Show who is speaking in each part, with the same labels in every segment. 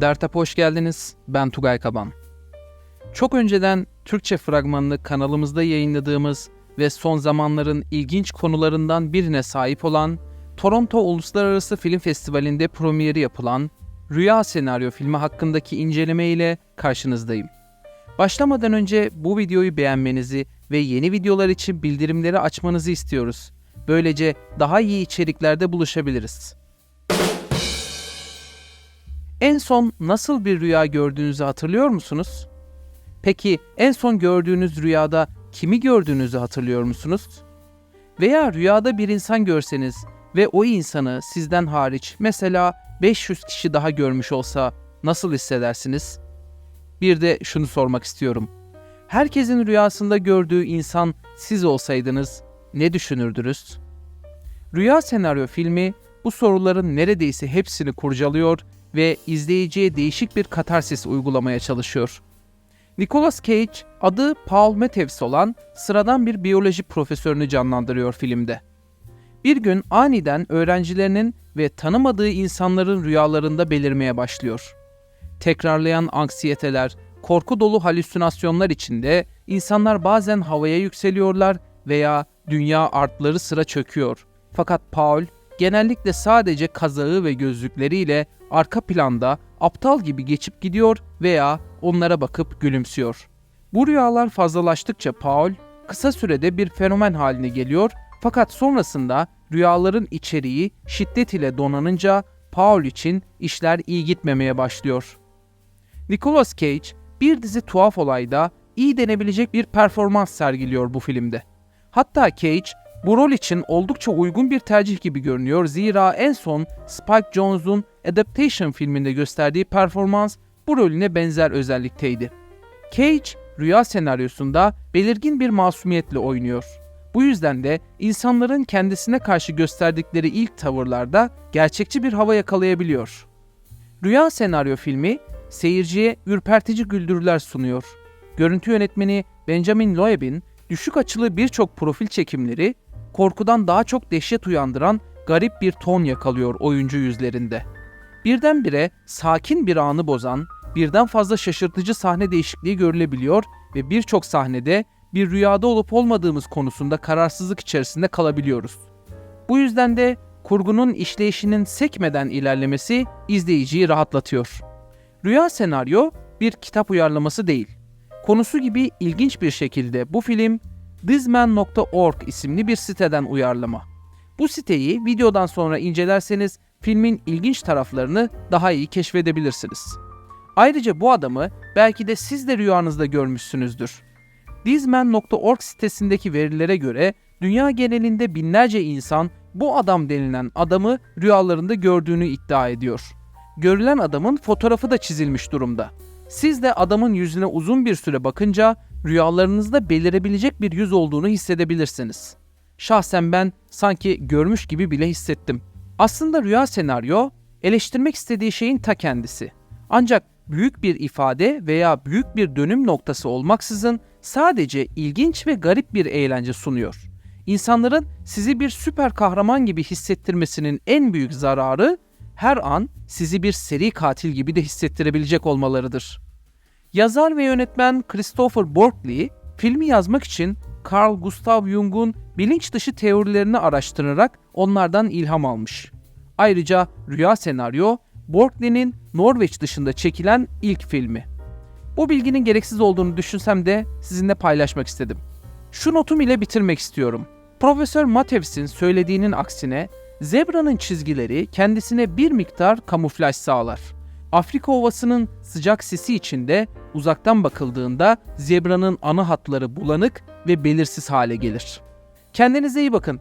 Speaker 1: Dertap hoş geldiniz. Ben Tugay Kaban. Çok önceden Türkçe fragmanını kanalımızda yayınladığımız ve son zamanların ilginç konularından birine sahip olan Toronto Uluslararası Film Festivali'nde premieri yapılan Rüya Senaryo filmi hakkındaki inceleme ile karşınızdayım. Başlamadan önce bu videoyu beğenmenizi ve yeni videolar için bildirimleri açmanızı istiyoruz. Böylece daha iyi içeriklerde buluşabiliriz. En son nasıl bir rüya gördüğünüzü hatırlıyor musunuz? Peki en son gördüğünüz rüyada kimi gördüğünüzü hatırlıyor musunuz? Veya rüyada bir insan görseniz ve o insanı sizden hariç mesela 500 kişi daha görmüş olsa nasıl hissedersiniz? Bir de şunu sormak istiyorum. Herkesin rüyasında gördüğü insan siz olsaydınız ne düşünürdünüz? Rüya senaryo filmi bu soruların neredeyse hepsini kurcalıyor ve izleyiciye değişik bir katarsis uygulamaya çalışıyor. Nicolas Cage adı Paul Matthews olan sıradan bir biyoloji profesörünü canlandırıyor filmde. Bir gün aniden öğrencilerinin ve tanımadığı insanların rüyalarında belirmeye başlıyor. Tekrarlayan anksiyeteler, korku dolu halüsinasyonlar içinde insanlar bazen havaya yükseliyorlar veya dünya artları sıra çöküyor. Fakat Paul genellikle sadece kazağı ve gözlükleriyle arka planda aptal gibi geçip gidiyor veya onlara bakıp gülümsüyor. Bu rüyalar fazlalaştıkça Paul kısa sürede bir fenomen haline geliyor fakat sonrasında rüyaların içeriği şiddet ile donanınca Paul için işler iyi gitmemeye başlıyor. Nicolas Cage bir dizi tuhaf olayda iyi denebilecek bir performans sergiliyor bu filmde. Hatta Cage bu rol için oldukça uygun bir tercih gibi görünüyor zira en son Spike Jonze'un Adaptation filminde gösterdiği performans bu rolüne benzer özellikteydi. Cage, rüya senaryosunda belirgin bir masumiyetle oynuyor. Bu yüzden de insanların kendisine karşı gösterdikleri ilk tavırlarda gerçekçi bir hava yakalayabiliyor. Rüya senaryo filmi seyirciye ürpertici güldürüler sunuyor. Görüntü yönetmeni Benjamin Loeb'in düşük açılı birçok profil çekimleri korkudan daha çok dehşet uyandıran garip bir ton yakalıyor oyuncu yüzlerinde. Birdenbire sakin bir anı bozan, birden fazla şaşırtıcı sahne değişikliği görülebiliyor ve birçok sahnede bir rüyada olup olmadığımız konusunda kararsızlık içerisinde kalabiliyoruz. Bu yüzden de kurgunun işleyişinin sekmeden ilerlemesi izleyiciyi rahatlatıyor. Rüya senaryo bir kitap uyarlaması değil. Konusu gibi ilginç bir şekilde bu film Dizman.org isimli bir siteden uyarlama. Bu siteyi videodan sonra incelerseniz filmin ilginç taraflarını daha iyi keşfedebilirsiniz. Ayrıca bu adamı belki de siz de rüyanızda görmüşsünüzdür. Dizman.org sitesindeki verilere göre dünya genelinde binlerce insan bu adam denilen adamı rüyalarında gördüğünü iddia ediyor. Görülen adamın fotoğrafı da çizilmiş durumda. Siz de adamın yüzüne uzun bir süre bakınca rüyalarınızda belirebilecek bir yüz olduğunu hissedebilirsiniz. Şahsen ben sanki görmüş gibi bile hissettim. Aslında rüya senaryo eleştirmek istediği şeyin ta kendisi. Ancak büyük bir ifade veya büyük bir dönüm noktası olmaksızın sadece ilginç ve garip bir eğlence sunuyor. İnsanların sizi bir süper kahraman gibi hissettirmesinin en büyük zararı her an sizi bir seri katil gibi de hissettirebilecek olmalarıdır. Yazar ve yönetmen Christopher Borkley, filmi yazmak için Carl Gustav Jung'un bilinç dışı teorilerini araştırarak onlardan ilham almış. Ayrıca Rüya Senaryo, Borkley'nin Norveç dışında çekilen ilk filmi. Bu bilginin gereksiz olduğunu düşünsem de sizinle paylaşmak istedim. Şu notum ile bitirmek istiyorum. Profesör Matevs'in söylediğinin aksine zebranın çizgileri kendisine bir miktar kamuflaj sağlar. Afrika ovasının sıcak sisi içinde uzaktan bakıldığında zebranın ana hatları bulanık ve belirsiz hale gelir. Kendinize iyi bakın.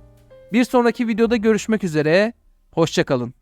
Speaker 1: Bir sonraki videoda görüşmek üzere. Hoşçakalın.